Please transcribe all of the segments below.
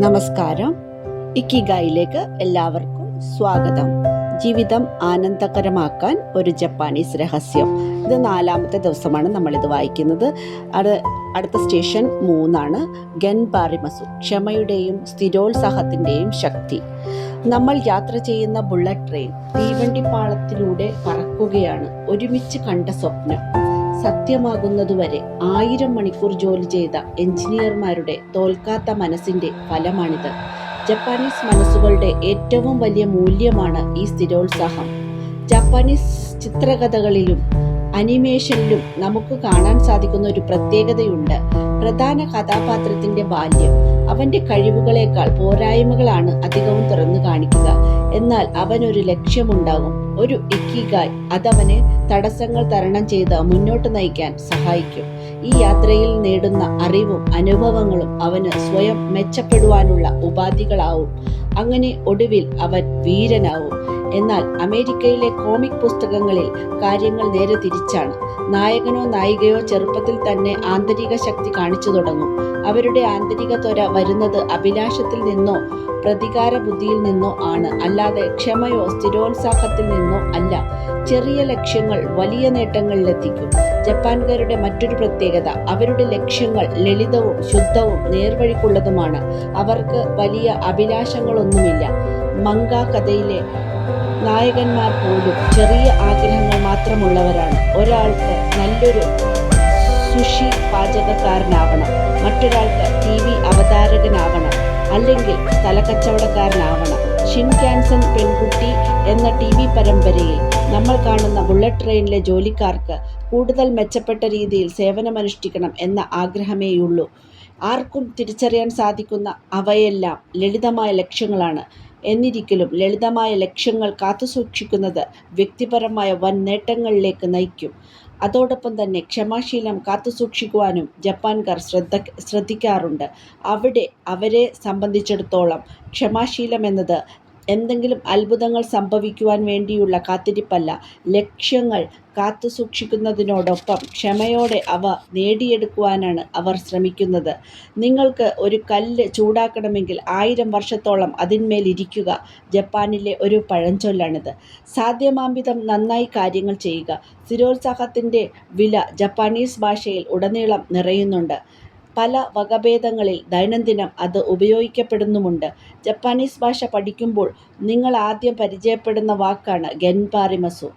നമസ്കാരം. ഇക്കിഗായിലേക്ക് എല്ലാവർക്കും സ്വാഗതം. ജീവിതം ആനന്ദകരമാക്കാൻ ഒരു ജപ്പാനീസ് രഹസ്യം. ഇത് നാലാമത്തെ ദിവസമാണ് നമ്മളിത് വായിക്കുന്നത്. അത് അടുത്ത സ്റ്റേഷൻ മൂന്നാണ്. ഗൻബാറിമസു ക്ഷമയുടെയും സ്ഥിരോത്സാഹത്തിന്റെയും ശക്തി. നമ്മൾ യാത്ര ചെയ്യുന്ന ബുള്ളറ്റ് ട്രെയിൻ തീവണ്ടിപ്പാളത്തിലൂടെ പറക്കുകയാണ്. ഒരുമിച്ച് കണ്ട സ്വപ്നം. സത്യമാകുന്നതുവരെ ആയിരം മണിക്കൂർ ജോലി ചെയ്ത എഞ്ചിനീയർമാരുടെ തോൽക്കാത്ത മനസ്സിന്റെ ഫലമാണിത്. ജപ്പാനീസ് മനസ്സുകളുടെ ഏറ്റവും വലിയ മൂല്യമാണ് ഈ സ്ഥിരോത്സാഹം. ജപ്പാനീസ് ചിത്രകഥകളിലും അനിമേഷനിലും നമുക്ക് കാണാൻ സാധിക്കുന്ന ഒരു പ്രത്യേകതയുണ്ട്. പ്രധാന കഥാപാത്രത്തിന്റെ ബാല്യം. അവന്റെ കഴിവുകളേക്കാൾ പോരായ്മകളാണ് അധികവും തുറന്നു കാണിക്കുക. എന്നാൽ അവനൊരു ലക്ഷ്യമുണ്ടാകും. ഒരു ഇക്കിഗായ് അതവന് തടസ്സങ്ങൾ തരണം ചെയ്ത് മുന്നോട്ട് നയിക്കാൻ സഹായിക്കും. ഈ യാത്രയിൽ നേടുന്ന അറിവും അനുഭവങ്ങളും അവന് സ്വയം മെച്ചപ്പെടുവാനുള്ള ഉപാധികളാവും. അങ്ങനെ ഒടുവിൽ അവൻ വീരനാവും. എന്നാൽ അമേരിക്കയിലെ കോമിക് പുസ്തകങ്ങളിൽ കാര്യങ്ങൾ നേരെ തിരിച്ചാണ്. നായകനോ നായികയോ ചെറുപ്പത്തിൽ തന്നെ ആന്തരിക ശക്തി കാണിച്ചു തുടങ്ങും. അവരുടെ ആന്തരിക ത്വര വരുന്നത് അഭിലാഷത്തിൽ നിന്നോ പ്രതികാര ബുദ്ധിയിൽ നിന്നോ ആണ്. അല്ലാതെ ക്ഷമയോ സ്ഥിരോത്സാഹത്തിൽ നിന്നോ അല്ല. ചെറിയ ലക്ഷ്യങ്ങൾ വലിയ നേട്ടങ്ങളിലെത്തിക്കും. ജപ്പാൻകാരുടെ മറ്റൊരു പ്രത്യേകത അവരുടെ ലക്ഷ്യങ്ങൾ ലളിതവും ശുദ്ധവും നേർവഴിക്കുള്ളതുമാണ്. അവർക്ക് വലിയ അഭിലാഷങ്ങളൊന്നുമില്ല. മങ്ക കഥയിലെ നായകന്മാർ പോലും ചെറിയ ആഗ്രഹങ്ങൾ മാത്രമുള്ളവരാണ്. ഒരാൾക്ക് നല്ലൊരു സുഷി പാചകക്കാരനാവണം മറ്റൊരാൾക്ക് ടി വി അവതാരകനാവണം അല്ലെങ്കിൽ സ്ഥലക്കച്ചവടക്കാരനാവണം. ഷിൻകാൻസൻ പെൺകുട്ടി എന്ന ടി വി പരമ്പരയിൽ നമ്മൾ കാണുന്ന ബുള്ളറ്റ് ട്രെയിനിലെ ജോലിക്കാർക്ക് കൂടുതൽ മെച്ചപ്പെട്ട രീതിയിൽ സേവനമനുഷ്ഠിക്കണം എന്ന ആഗ്രഹമേയുള്ളൂ. ആർക്കും തിരിച്ചറിയാൻ സാധിക്കുന്ന അവയെല്ലാം ലളിതമായ ലക്ഷ്യങ്ങളാണ്. എന്നിരിക്കലും ലളിതമായ ലക്ഷ്യങ്ങൾ കാത്തുസൂക്ഷിക്കുന്നത് വ്യക്തിപരമായ വൻ നേട്ടങ്ങളിലേക്ക് നയിക്കും. അതോടൊപ്പം തന്നെ ക്ഷമാശീലം കാത്തുസൂക്ഷിക്കുവാനും ജപ്പാൻകാർ ശ്രദ്ധ ശ്രദ്ധിക്കാറുണ്ട്. അവിടെ അവരെ സംബന്ധിച്ചിടത്തോളം ക്ഷമാശീലം എന്നത് എന്തെങ്കിലും അത്ഭുതങ്ങൾ സംഭവിക്കുവാൻ വേണ്ടിയുള്ള കാത്തിരിപ്പല്ല. ലക്ഷ്യങ്ങൾ കാത്തുസൂക്ഷിക്കുന്നതിനോടൊപ്പം ക്ഷമയോടെ അവ നേടിയെടുക്കുവാനാണ് അവർ ശ്രമിക്കുന്നത്. നിങ്ങൾക്ക് ഒരു കല്ല് ചൂടാക്കണമെങ്കിൽ ആയിരം വർഷത്തോളം അതിന്മേൽ ഇരിക്കുക ജപ്പാനിലെ ഒരു പഴഞ്ചൊല്ലാണിത്. സാധ്യമാംവിധം നന്നായി കാര്യങ്ങൾ ചെയ്യുക. സ്ഥിരോത്സാഹത്തിന്റെ വില ജപ്പാനീസ് ഭാഷയിൽ ഉടനീളം നിറയുന്നുണ്ട്. പല വകഭേദങ്ങളിൽ ദൈനംദിനം അത് ഉപയോഗിക്കപ്പെടുന്നുമുണ്ട്. ജപ്പാനീസ് ഭാഷ പഠിക്കുമ്പോൾ നിങ്ങൾ ആദ്യം പരിചയപ്പെടുന്ന വാക്കാണ് ഗെൻപാറിമസു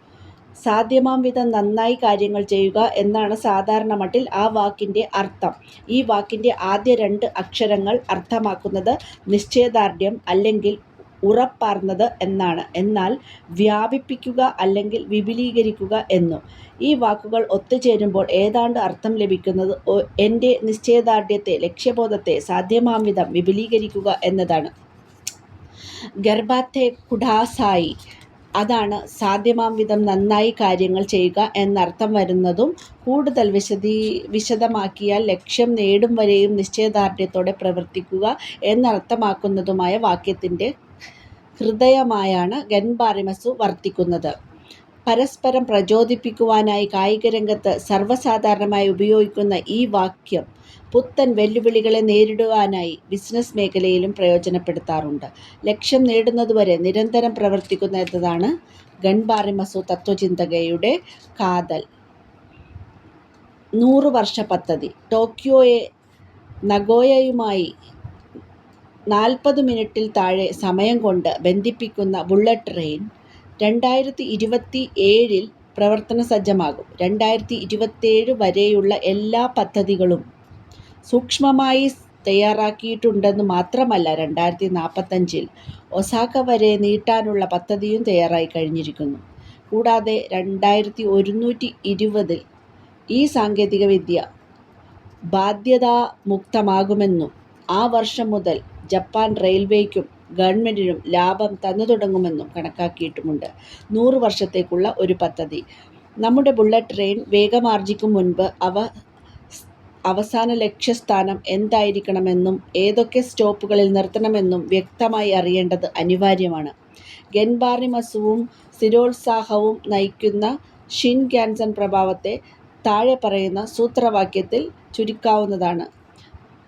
സാധ്യമാം വിധം നന്നായി കാര്യങ്ങൾ ചെയ്യുക എന്നാണ് സാധാരണ മട്ടിൽ ആ വാക്കിന്റെ അർത്ഥം. ഈ വാക്കിന്റെ ആദ്യ രണ്ട് അക്ഷരങ്ങൾ അർത്ഥമാക്കുന്നത് നിശ്ചയദാർഢ്യം അല്ലെങ്കിൽ ഉറപ്പാർന്നത് എന്നാണ്. എന്നാൽ വ്യാപിപ്പിക്കുക അല്ലെങ്കിൽ വിപുലീകരിക്കുക എന്നും. ഈ വാക്കുകൾ ഒത്തുചേരുമ്പോൾ ഏതാണ്ട് അർത്ഥം ലഭിക്കുന്നത് എന്റെ നിശ്ചയദാർഢ്യത്തെ ലക്ഷ്യബോധത്തെ സാധ്യമാം വിധം വിപുലീകരിക്കുക എന്നതാണ്. ഗർഭാത്തെ കുടാസായി. അതാണ് സാധ്യമാം വിധം നന്നായി കാര്യങ്ങൾ ചെയ്യുക എന്നർത്ഥം വരുന്നതും കൂടുതൽ വിശദീ വിശദമാക്കിയാൽ ലക്ഷ്യം നേടും വരെയും നിശ്ചയദാർഢ്യത്തോടെ പ്രവർത്തിക്കുക എന്നർത്ഥമാക്കുന്നതുമായ വാക്യത്തിന്റെ ഹൃദയമായാണ് ഗൻബാറിമസു വർത്തിക്കുന്നത്. പരസ്പരം പ്രചോദിപ്പിക്കുവാനായി കായിക രംഗത്ത് സർവസാധാരണമായി ഉപയോഗിക്കുന്ന ഈ വാക്യം പുത്തൻ വെല്ലുവിളികളെ നേരിടുവാനായി ബിസിനസ് മേഖലയിലും പ്രയോജനപ്പെടുത്താറുണ്ട്. ലക്ഷ്യം നേടുന്നതുവരെ നിരന്തരം പ്രവർത്തിക്കുന്ന എന്നതാണ് ഗൺബാറിമസു തത്വചിന്തകയുടെ കാതൽ. നൂറ് വർഷ പദ്ധതി. ടോക്കിയോയെ നഗോയയുമായി നാൽപ്പത് മിനിറ്റിൽ താഴെ സമയം കൊണ്ട് ബന്ധിപ്പിക്കുന്ന ബുള്ളറ്റ് ട്രെയിൻ രണ്ടായിരത്തി ഇരുപത്തി ഏഴിൽ പ്രവർത്തന സജ്ജമാകും. രണ്ടായിരത്തി ഇരുപത്തേഴ് വരെയുള്ള എല്ലാ പദ്ധതികളും സൂക്ഷ്മമായി തയ്യാറാക്കിയിട്ടുണ്ടെന്ന് മാത്രമല്ല രണ്ടായിരത്തി നാൽപ്പത്തഞ്ചിൽ ഒസാക്ക വരെ നീട്ടാനുള്ള പദ്ധതിയും തയ്യാറായി കഴിഞ്ഞിരിക്കുന്നു. കൂടാതെ രണ്ടായിരത്തി ഒരുന്നൂറ്റി ഇരുപതിൽ ഈ സാങ്കേതികവിദ്യ ബാധ്യതാമുക്തമാകുമെന്നും ആ വർഷം മുതൽ ജപ്പാൻ റെയിൽവേയ്ക്കും ഗവൺമെന്റിനും ലാഭം തന്നു തുടങ്ങുമെന്നും കണക്കാക്കിയിട്ടുമുണ്ട്. നൂറ് വർഷത്തേക്കുള്ള ഒരു പദ്ധതി. നമ്മുടെ ബുള്ളറ്റ് ട്രെയിൻ വേഗമാർജിക്കും മുൻപ് അവ അവസാന ലക്ഷ്യസ്ഥാനം എന്തായിരിക്കണമെന്നും ഏതൊക്കെ സ്റ്റോപ്പുകളിൽ നിർത്തണമെന്നും വ്യക്തമായി അറിയേണ്ടത് അനിവാര്യമാണ്. ഗെൻബാറിമസുവും സ്ഥിരോത്സാഹവും നയിക്കുന്ന ഷിൻ ക്യാൻസൺ പ്രഭാവത്തെ താഴെ പറയുന്ന സൂത്രവാക്യത്തിൽ ചുരുക്കാവുന്നതാണ്.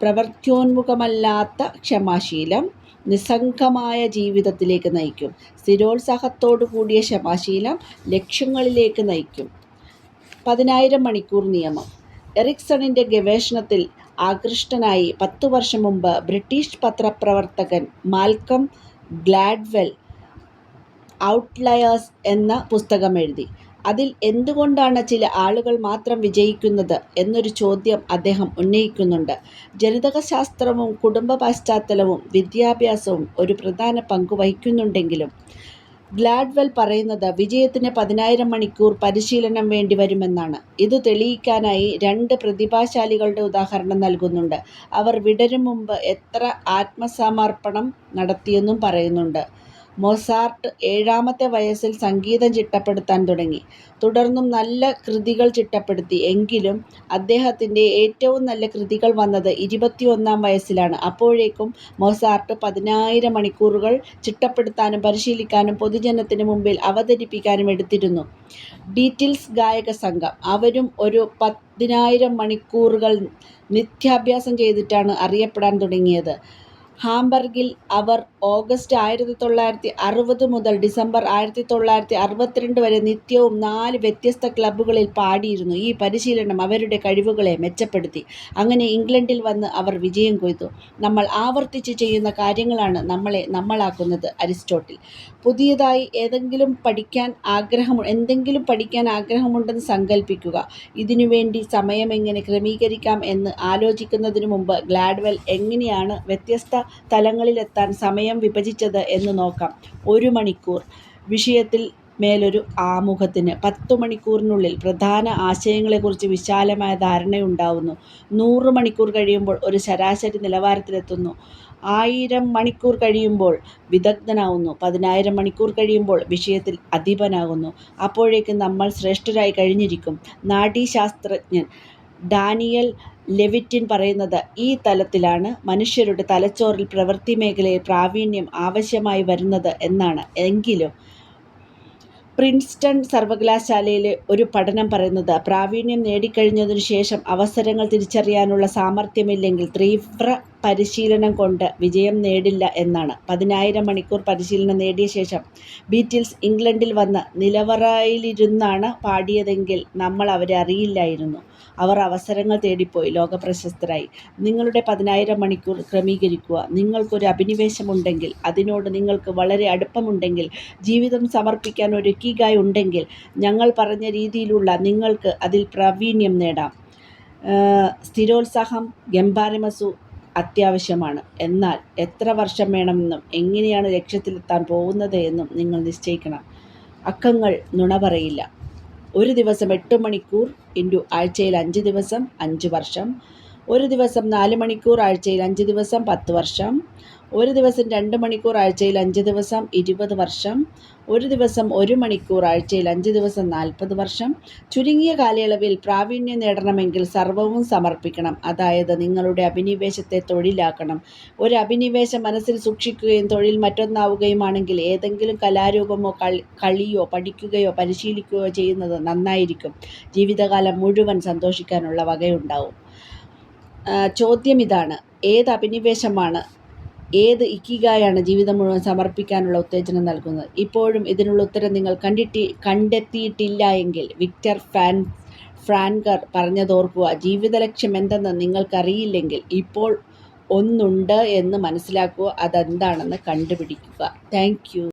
പ്രവൃത്യോന്മുഖമല്ലാത്ത ക്ഷമാശീലം നിസ്സംഗമായ ജീവിതത്തിലേക്ക് നയിക്കും. സ്ഥിരോത്സാഹത്തോടു കൂടിയ ക്ഷമാശീലം ലക്ഷ്യങ്ങളിലേക്ക് നയിക്കും. പതിനായിരം മണിക്കൂർ നിയമം. എറിക്സണിന്റെ ഗവേഷണത്തിൽ ആകൃഷ്ടനായി പത്തു വർഷം മുമ്പ് ബ്രിട്ടീഷ് പത്രപ്രവർത്തകൻ മാൽക്കം ഗ്ലാഡ്വെൽ ഔട്ട്ലയേഴ്സ് എന്ന പുസ്തകമെഴുതി. അതിൽ എന്തുകൊണ്ടാണ് ചില ആളുകൾ മാത്രം വിജയിക്കുന്നത് എന്നൊരു ചോദ്യം അദ്ദേഹം ഉന്നയിക്കുന്നുണ്ട്. ജനിതക ശാസ്ത്രവും കുടുംബ പശ്ചാത്തലവും വിദ്യാഭ്യാസവും ഒരു പ്രധാന പങ്ക് വഹിക്കുന്നുണ്ടെങ്കിലും ഗ്ലാഡ്വെൽ പറയുന്നത് വിജയത്തിന് പതിനായിരം മണിക്കൂർ പരിശീലനം വേണ്ടി വരുമെന്നാണ് ഇത് തെളിയിക്കാനായി രണ്ട് പ്രതിഭാശാലികളുടെ ഉദാഹരണം നൽകുന്നുണ്ട്. അവർ വിടരും മുമ്പ് എത്ര ആത്മസമർപ്പണം നടത്തിയെന്നും പറയുന്നുണ്ട്. മൊസാർട്ട് ഏഴാമത്തെ വയസ്സിൽ സംഗീതം ചിട്ടപ്പെടുത്താൻ തുടങ്ങി. തുടർന്നും നല്ല കൃതികൾ ചിട്ടപ്പെടുത്തി. എങ്കിലും അദ്ദേഹത്തിന്റെ ഏറ്റവും നല്ല കൃതികൾ വന്നത് ഇരുപത്തിയൊന്നാം വയസ്സിലാണ്. അപ്പോഴേക്കും മൊസാർട്ട് പതിനായിരം മണിക്കൂറുകൾ ചിട്ടപ്പെടുത്താനും പരിശീലിക്കാനും പൊതുജനത്തിന് മുമ്പിൽ അവതരിപ്പിക്കാനും എടുത്തിരുന്നു. ഗായക സംഘം അവരും ഒരു പതിനായിരം മണിക്കൂറുകൾ നിത്യാഭ്യാസം ചെയ്തിട്ടാണ് അറിയപ്പെടാൻ തുടങ്ങിയത്. ഹാംബർഗിൽ അവർ ഓഗസ്റ്റ് ആയിരത്തി തൊള്ളായിരത്തി അറുപത് മുതൽ ഡിസംബർ ആയിരത്തി തൊള്ളായിരത്തി അറുപത്തിരണ്ട് വരെ നിത്യവും നാല് വ്യത്യസ്ത ക്ലബ്ബുകളിൽ പാടിയിരുന്നു. ഈ പരിശീലനം അവരുടെ കഴിവുകളെ മെച്ചപ്പെടുത്തി. അങ്ങനെ ഇംഗ്ലണ്ടിൽ വന്ന് അവർ വിജയം കൊയ്തു. നമ്മൾ ആവർത്തിച്ച് ചെയ്യുന്ന കാര്യങ്ങളാണ് നമ്മളെ നമ്മളാക്കുന്നത്. അരിസ്റ്റോട്ടിൽ. പുതിയതായി ഏതെങ്കിലും പഠിക്കാൻ ആഗ്രഹം എന്തെങ്കിലും പഠിക്കാൻ ആഗ്രഹമുണ്ടെന്ന് സങ്കല്പിക്കുക ഇതിനുവേണ്ടി സമയം എങ്ങനെ ക്രമീകരിക്കാം എന്ന് ആലോചിക്കുന്നതിന് മുമ്പ് ഗ്ലാഡ്വെൽ എങ്ങനെയാണ് വ്യത്യസ്ത തലങ്ങളിലെത്താൻ സമയം വിഭജിച്ചത് എന്ന് നോക്കാം. ഒരു മണിക്കൂർ. വിഷയത്തിൽ മേലൊരു ആമുഖത്തിന് പത്തു മണിക്കൂറിനുള്ളിൽ പ്രധാന ആശയങ്ങളെക്കുറിച്ച് വിശാലമായ ധാരണയുണ്ടാവുന്നു. നൂറ് മണിക്കൂർ കഴിയുമ്പോൾ ഒരു ശരാശരി നിലവാരത്തിലെത്തുന്നു. ആയിരം മണിക്കൂർ കഴിയുമ്പോൾ വിദഗ്ധനാവുന്നു. പതിനായിരം മണിക്കൂർ കഴിയുമ്പോൾ വിഷയത്തിൽ അധീപനാകുന്നു. അപ്പോഴേക്കും നമ്മൾ ശ്രേഷ്ഠരായി കഴിഞ്ഞിരിക്കും. നാഡീശാസ്ത്രജ്ഞൻ ഡാനിയൽ ലെവിറ്റിൻ പറയുന്നത് ഈ തലത്തിലാണ് മനുഷ്യരുടെ തലച്ചോറിൽ പ്രവൃത്തി മേഖലയിൽ പ്രാവീണ്യം ആവശ്യമായി വരുന്നത് എന്നാണ്. എങ്കിലും പ്രിൻസ്റ്റൺ സർവകലാശാലയിലെ ഒരു പഠനം പറയുന്നത് പ്രാവീണ്യം നേടിക്കഴിഞ്ഞതിനു ശേഷം അവസരങ്ങൾ തിരിച്ചറിയാനുള്ള സാമർഥ്യമില്ലെങ്കിൽ തീവ്ര പരിശീലനം കൊണ്ട് വിജയം നേടില്ല എന്നാണ്. പതിനായിരം മണിക്കൂർ പരിശീലനം നേടിയ ശേഷം ബീറ്റിൽസ് ഇംഗ്ലണ്ടിൽ വന്ന് നിലവറയിലിരുന്നാണ് പാടിയതെങ്കിൽ നമ്മൾ അവരെ അറിയില്ലായിരുന്നു. അവർ അവസരങ്ങൾ തേടിപ്പോയി ലോകപ്രശസ്തരായി. നിങ്ങളുടെ പതിനായിരം മണിക്കൂർ ക്രമീകരിക്കുക. നിങ്ങൾക്കൊരു അഭിനിവേശമുണ്ടെങ്കിൽ, അതിനോട് നിങ്ങൾക്ക് വളരെ അടുപ്പമുണ്ടെങ്കിൽ, ജീവിതം സമർപ്പിക്കാൻ ഒരു ഇക്കിഗായ് ഉണ്ടെങ്കിൽ, ഞങ്ങൾ പറഞ്ഞ രീതിയിലുള്ള നിങ്ങൾക്ക് അതിൽ പ്രാവീണ്യം നേടാം. സ്ഥിരോത്സാഹം ഗംഭീരമനസ്സു അത്യാവശ്യമാണ്. എന്നാൽ എത്ര വർഷം വേണമെന്നും എങ്ങനെയാണ് ലക്ഷ്യത്തിലെത്താൻ പോകുന്നത് എന്നും നിങ്ങൾ നിശ്ചയിക്കണം. അക്കങ്ങൾ നുണ പറയില്ല. ഒരു ദിവസം എട്ട് മണിക്കൂർ ഇന്റു ആഴ്ചയിൽ അഞ്ച് ദിവസം അഞ്ച് വർഷം. ഒരു ദിവസം നാല് മണിക്കൂർ ആഴ്ചയിൽ അഞ്ച് ദിവസം പത്ത് വർഷം. ഒരു ദിവസം രണ്ട് മണിക്കൂർ ആഴ്ചയിൽ അഞ്ച് ദിവസം ഇരുപത് വർഷം. ഒരു ദിവസം ഒരു മണിക്കൂർ ആഴ്ചയിൽ അഞ്ച് ദിവസം നാൽപ്പത് വർഷം. ചുരുങ്ങിയ കാലയളവിൽ പ്രാവീണ്യം നേടണമെങ്കിൽ സർവവും സമർപ്പിക്കണം. അതായത് നിങ്ങളുടെ അഭിനിവേശത്തെ തൊഴിലാക്കണം. ഒരു അഭിനിവേശം മനസ്സിൽ സൂക്ഷിക്കുകയും തൊഴിൽ മറ്റൊന്നാവുകയുമാണെങ്കിൽ ഏതെങ്കിലും കലാരൂപമോ കളിയോ പഠിക്കുകയോ പരിശീലിക്കുകയോ ചെയ്യുന്നത് നന്നായിരിക്കും. ജീവിതകാലം മുഴുവൻ സന്തോഷിക്കാനുള്ള വകയുണ്ടാവും. ചോദ്യമിതാണ് ഏത് അഭിനിവേശമാണ് ഏത് ഇക്കിഗായാണ് ജീവിതം മുഴുവൻ സമർപ്പിക്കാനുള്ള ഉത്തേജനം നൽകുന്നത്? ഇപ്പോഴും ഇതിനുള്ള ഉത്തരം നിങ്ങൾ കണ്ടെത്തിയിട്ടില്ല എങ്കിൽ വിക്ടർ ഫാൻ ഫ്രാൻകർ പറഞ്ഞതോർക്കുക. ജീവിത ലക്ഷ്യം എന്തെന്ന് നിങ്ങൾക്കറിയില്ലെങ്കിൽ ഇപ്പോൾ ഒന്നുണ്ട് എന്ന് മനസ്സിലാക്കുക. അതെന്താണെന്ന് കണ്ടുപിടിക്കുക. താങ്ക്.